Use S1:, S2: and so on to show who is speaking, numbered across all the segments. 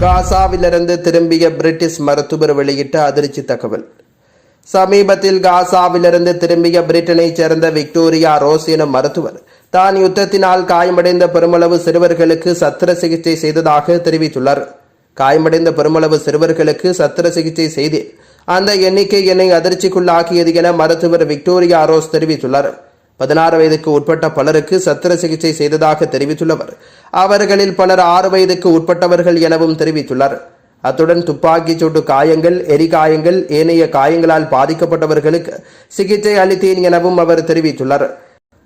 S1: காசாவிலிருந்து திரும்பிய பிரிட்டிஷ் மருத்துவர் வெளியிட்ட அதிர்ச்சி தகவல். சமீபத்தில் காசாவிலிருந்து திரும்பிய பிரிட்டனைச் சேர்ந்த விக்டோரியா ரோஸ் எனும் மருத்துவர் தான் யுத்தத்தினால் காயமடைந்த பெருமளவு சிறுவர்களுக்கு சத்திர சிகிச்சை செய்ததாக தெரிவித்துள்ளார். காயமடைந்த பெருமளவு சிறுவர்களுக்கு சத்திர சிகிச்சை செய்தேன். அந்த எண்ணிக்கை என்னை அதிர்ச்சிக்குள்ளாக்கியது என மருத்துவர் விக்டோரியா ரோஸ் தெரிவித்துள்ளார். பதினாறு வயதுக்கு உட்பட்ட பலருக்கு சத்திர சிகிச்சை செய்ததாக தெரிவித்துள்ளவர். அவர்களில் பலர் ஆறு வயதுக்கு உட்பட்டவர்கள் எனவும் தெரிவித்துள்ளார். அத்துடன் துப்பாக்கிச் சூட்டு காயங்கள் எரிகாயங்கள் ஏனைய காயங்களால் பாதிக்கப்பட்டவர்களுக்கு சிகிச்சை அளித்தேன் எனவும் அவர் தெரிவித்துள்ளார்.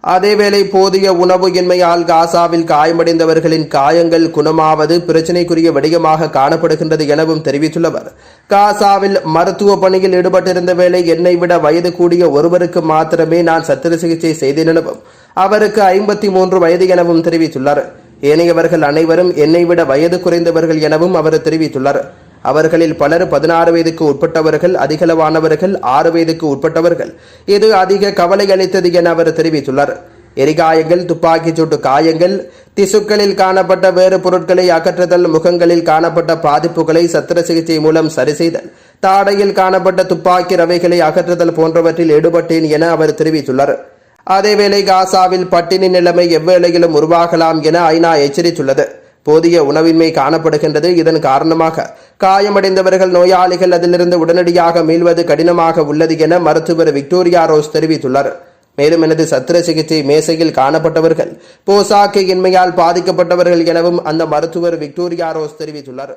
S1: அதேவேளை போதிய உணவு இன்மையால் காசாவில் காயமடைந்தவர்களின் காயங்கள் குணமாவது பிரச்சினைக்குரிய விடயமாக காணப்படுகின்றது எனவும் தெரிவித்துள்ளவர். காசாவில் மருத்துவ பணியில் ஈடுபட்டிருந்த வேளை என்னை விட வயது கூடிய ஒருவருக்கு மாத்திரமே நான் சத்திர சிகிச்சை செய்தேன் எனவும் அவருக்கு ஐம்பத்தி மூன்று வயது எனவும் தெரிவித்துள்ளார். ஏனையவர்கள் அனைவரும் என்னை விட வயது குறைந்தவர்கள் எனவும் அவர் தெரிவித்துள்ளார். அவர்களில் பலர் பதினாறு வயதுக்கு உட்பட்டவர்கள் அதிகளவானவர்கள் ஆறு வயதுக்கு உட்பட்டவர்கள். இது அதிக கவலை அளித்தது என அவர் தெரிவித்துள்ளார். எரிகாயங்கள் துப்பாக்கிச் சூட்டு காயங்கள் திசுக்களில் காணப்பட்ட வேறு பொருட்களை அகற்றுதல் முகங்களில் காணப்பட்ட பாதிப்புகளை சத்திர சிகிச்சை மூலம் சரி செய்தல் தாடையில் காணப்பட்ட துப்பாக்கி ரவைகளை அகற்றுதல் போன்றவற்றில் ஈடுபட்டேன் என அவர் தெரிவித்துள்ளார். அதேவேளை காசாவில் பட்டினி நிலைமை எவ்வேளையிலும் உருவாகலாம் என ஐநா எச்சரித்துள்ளது. போதிய உணவின்மை காணப்படுகின்றது. இதன் காரணமாக காயமடைந்தவர்கள் நோயாளிகள் அதிலிருந்து உடனடியாக மீள்வது கடினமாக உள்ளது என மருத்துவர் விக்டோரியா ரோஸ் தெரிவித்துள்ளார். மேலும் எனது சத்திர சிகிச்சை மேசையில் காணப்பட்டவர்கள் போசாக்கு இன்மையால் பாதிக்கப்பட்டவர்கள் எனவும் அந்த மருத்துவர் விக்டோரியா ரோஸ் தெரிவித்துள்ளார்.